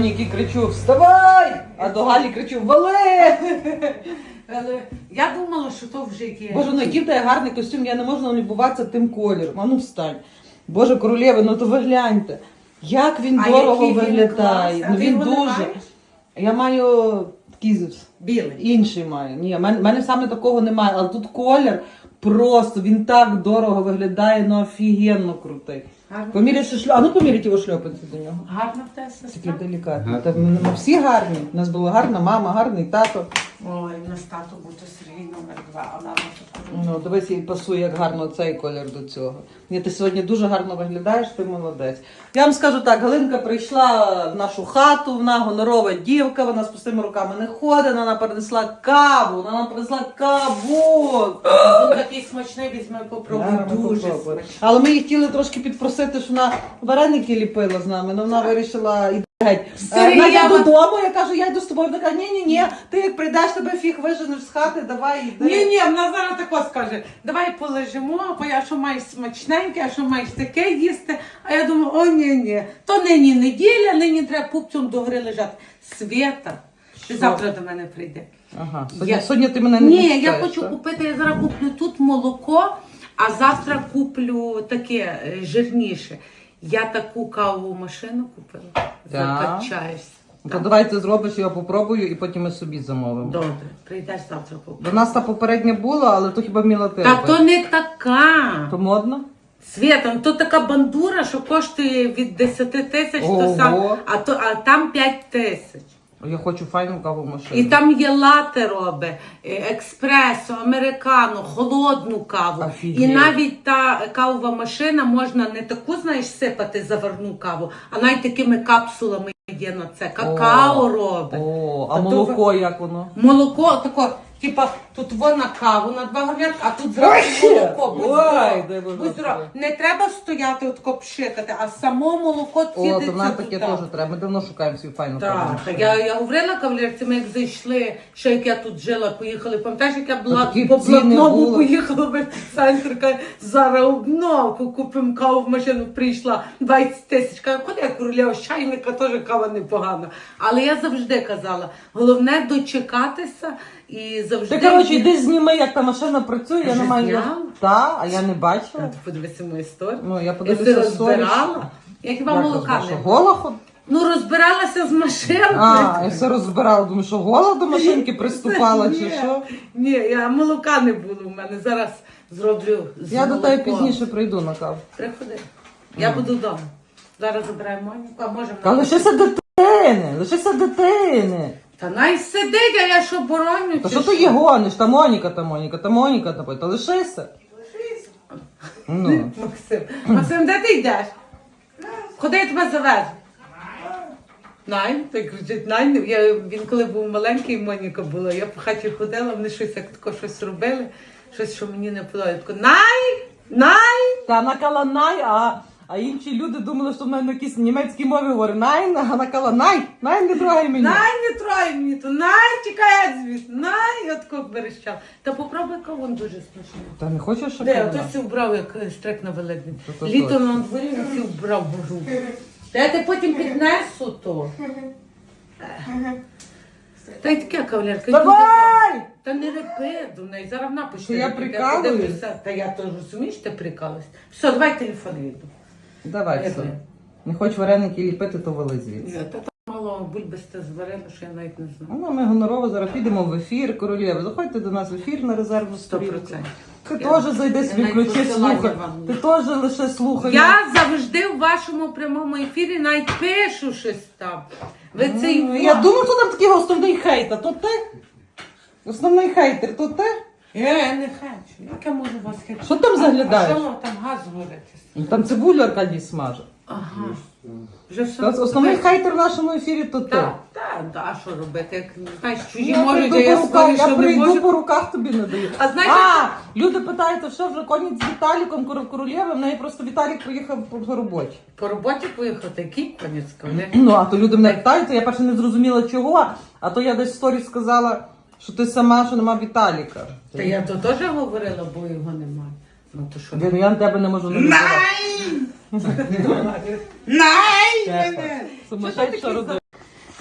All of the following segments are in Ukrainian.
Ніки кричу Вставай! А до Галі кричу Вали! Але я думала, що то вже є. Боже, ну який в тебе гарний костюм, я не можу налюбуватися тим кольором. А ну встань. Боже, королєви, ну то ви гляньте. Як він А дорого який він виглядає. клас? А ну ти він його не дуже. маєш? Я маю такий Білий. інший маю. Ні, в мене, в мене саме такого немає. Але тут колір просто він так дорого виглядає, ну офігенно крутий. Гарно. Поміряєш шльоп. А ну поміряйте його шльопанці до нього. Гарна в тебе сестра. Тільки делікатно. Та ми, ми всі гарні. У нас була гарна мама, гарний тато. Ой, в нас тато то Сергій номер два, а мама тут. Ну, дивись, їй пасує, як гарно цей колір до цього. Ні, ти сьогодні дуже гарно виглядаєш, ти молодець. Я вам скажу так, Галинка прийшла в нашу хату, вона гонорова дівка, вона з пустими руками не ходить, вона принесла каву, вона нам принесла каву. Він такий смачний, візьми попробуй. Дуже смачний. Але ми її хотіли трошки підпросити, що вона вареники ліпила з нами, але вона вирішила Надя я вам- додому, я кажу, я йду з тобою. Вона каже, ні, ні, ні, ти як прийдеш, тебе фіг виженеш з хати, давай йди. Ні, ні, вона зараз тако скаже, давай полежимо, бо я що маєш смачненьке, а що маєш таке їсти. А я думаю, о, ні, ні. То нині неділя, нині треба пупцем до гори лежати. Свята, ти завтра до мене прийде. Ага, сьогодні, Я- сьогодні ти мене не Ні, я хочу так? купити, я зараз куплю тут молоко, а завтра куплю таке е, жирніше. Я таку кавову машину купила. Закачаюсь. Ну, То давай ти зробиш, я попробую і потім ми собі замовимо. Добре, прийдеш завтра. До нас та попередня була, але то хіба міла ти. Та робити. то не така. То модно? Свята, ну то така бандура, що коштує від 10 тисяч, то Ого. сам, а, то, а там 5 тисяч. Я хочу файну каву машину. І там є лате робить, е, експресо, американо, холодну каву. Офігеть. І навіть та кавова машина можна не таку, знаєш, сипати заварну каву, а навіть такими капсулами є на це. Какао робить. О, а молоко як воно? Молоко тако, типа, тут вона каву на два горнятки, а тут зразу молоко. Будь ой, дай Боже будь здоров. здоров'я. Не треба стояти отако пшикати, а само молоко О, цідиться то нам таке туди. теж треба. Ми давно шукаємо свою файну Так, я, я говорила кавалерці, ми як зайшли, ще як я тут жила, поїхали. Пам'ятаєш, як я була такі по ціни блатному були. поїхала в центр, каже, зараз обновку купимо каву в машину, прийшла 20 тисяч. Кажу, куди я королева чайника, теж кава непогана. Але я завжди казала, головне дочекатися і завжди. Ти, коротше, йди зніми, як та машина працює, я Вже не маю. зняла? Так, а я не бачила. подивися мою історію. Ну, я Я подивлюся розбирала. Я хіба Як молока не гола ход? Ну, розбиралася з. А, я все розбирала. Думаю, що гола до машинки приступала чи Ні. що? Ні, я молока не було в мене. Зараз зроблю з Я до тебе молоком. пізніше прийду на каву. Приходи. Я буду вдома. Зараз забираємо Моніку, а можемо. Та лишися дитини, лишися дитини. Та най сидить, а я що бороню? Та чи що ти є гониш? Та Моніка, та Моніка, та Моніка, та Та лишися. Ну. Максим, Максим, де ти йдеш? Куди я тебе завезу? Най, так кричить, Най. Я, він коли був маленький, Моніка була, я по хаті ходила, вони щось як тако щось робили, щось, що мені не подобається. Най! Най! Та накала най, а, а інші люди думали, що в мене на якійсь німецькій мові говорить най, а накала най, най не трогай мені. Най, не трой мені то, най, тікай звідси, най, от тако берещав. Та попробуй кавун дуже смачний. Та не хочеш Де, шоколаду? ото сі вбрав, як е, стрек на великдень. То Літо точно. на дворі він сі вбрав божу. Та я ти потім піднесу то. Та й таке кавалерка. Давай! Та не репи до неї, зараз вона почне. Що я репіти, прикалуюсь? Та я теж розумієш, ти прикалуєш. Все, давай телефон віду. Давай все. Не хочеш вареники ліпити, то вали звідси. Та там мало бульбасте зварила, що я навіть не знаю. Ну, ми гонорово зараз підемо в ефір, королєви. Заходьте до нас в ефір на резервну сторінку. процентів. Ти Я- теж зайди я навіть включи посилання слухай. вам Ти теж лише слухай. Я завжди в вашому прямому ефірі навіть пишу щось там. Ви цей Ну, Я думаю, хто там такий основний хейтер, то ти? Основний хейтер, то ти? Я не хочу. Як я можу вас хейтити? Що там заглядаєш? А що там газ? Ну, Там цибулю Аркадій смаже. Ага. Вже все. Та Основний хейтер в нашому ефірі то ти. Так, так, так, а що робити? Як знаєш, чужі Я можуть, прийду а я по руках, свої, я що не прийду можу. по руках тобі не даю. А знаєте, А, люди питають, що вже конець з Віталіком Кор- Королєвим, в неї просто Віталік приїхав по по роботі. По роботі поїхати, який конець коли? Ну, а то люди мене питають, я перше не зрозуміла чого, а то я десь в сторі сказала, що ти сама, що нема Віталіка. Та я то теж говорила, бо його немає. Ну то що? Я, я на тебе не можу не Най! Сумасшедша родина.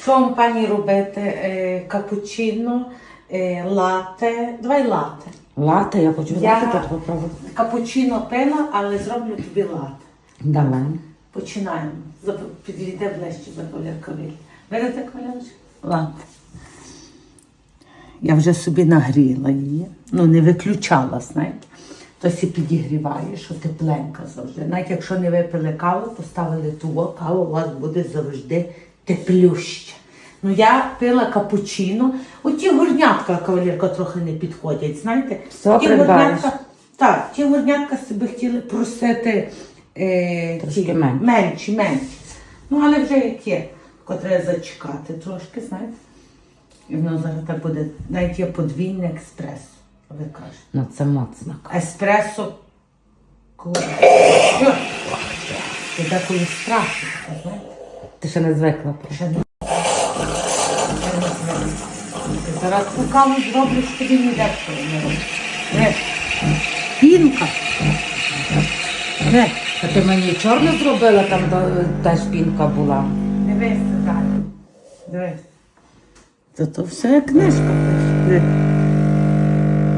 Що вам пані робити? Е, капучино, е, лате. Давай лате. Лати, я хочу Я- попробувати. Капучино пила, але зроблю тобі лате. Давай. Починаємо. Зап- Підійде ближче за кавалерка Віль. Видите, кавалерочка? Лати. Я вже собі нагріла її. Ну, не виключала, знаєте. Хтось і підігріває, що тепленька завжди. Навіть якщо не випили каву, поставили ту кава, у вас буде завжди теплюща. Ну, я пила капучино. Оті горнятка, кавалерка, трохи не підходять, знаєте? Все ті горнятка, так, ті горнятка себе хотіли просити е, ті, менші, менші. Ну, але вже як є, котре зачекати трошки, знаєте. І воно зараз так буде, навіть є подвійне експресо, ви кажете. Ну це моцно. Еспресо. Це деколи страшно, знаєте. Ти ще не звикла. Ще не- ще не знаю. Зараз ту каву зроблю, що тобі не роблю. Не. Пінка. Не. А ти мені чорно зробила, там де та шпінка була. Дивись. То то все як книжка. Диви.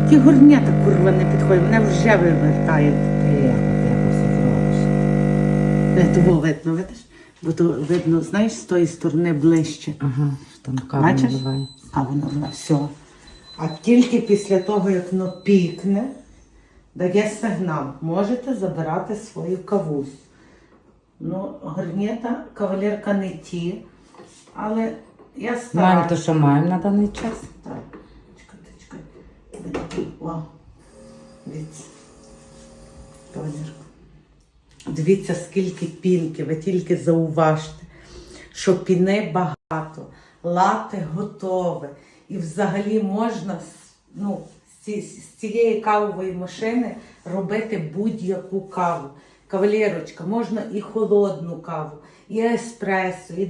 Ті горнята, курва, не підходять, мене вже. Не, того видно, видиш? Бо то видно, знаєш, з тої сторони ближче. Ага, що там Бачиш? А воно воно все. А тільки після того, як воно пікне, дає сигнал. Можете забирати свою кавусь. Ну, горнєта, кавалерка не ті, але я Маємо стараюся. то, що маємо на даний час. Так, чекайте, чекайте. Вау. Дивіться. Кавалерка. Дивіться, скільки пінки, ви тільки зауважте, що піни багато, лати готове. І взагалі можна ну, з цієї кавової машини робити будь-яку каву. Кавалерочка, можна і холодну каву, і еспресо, і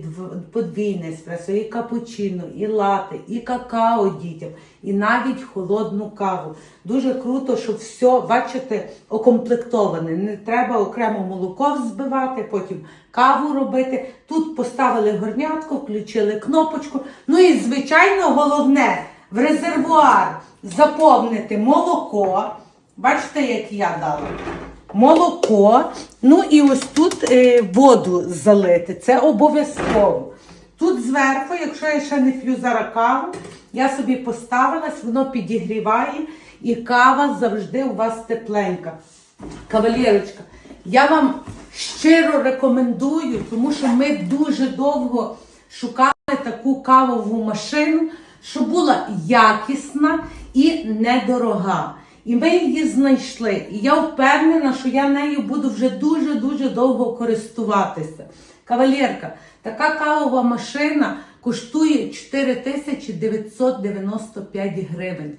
подвійне еспресо, і капучино, і лати, і какао дітям, і навіть холодну каву. Дуже круто, що все, бачите, окомплектоване. Не треба окремо молоко взбивати, потім каву робити. Тут поставили горнятку, включили кнопочку. Ну і звичайно, головне в резервуар заповнити молоко. Бачите, як я дала? Молоко. Ну і ось тут е, воду залити. Це обов'язково. Тут зверху, якщо я ще не п'ю зараз каву, я собі поставилась, воно підігріває, і кава завжди у вас тепленька. Кавалерочка, я вам щиро рекомендую, тому що ми дуже довго шукали таку кавову машину, що була якісна і недорога. І ми її знайшли. І я впевнена, що я нею буду вже дуже-дуже довго користуватися. Кавалерка, така кавова машина коштує 4995 гривень.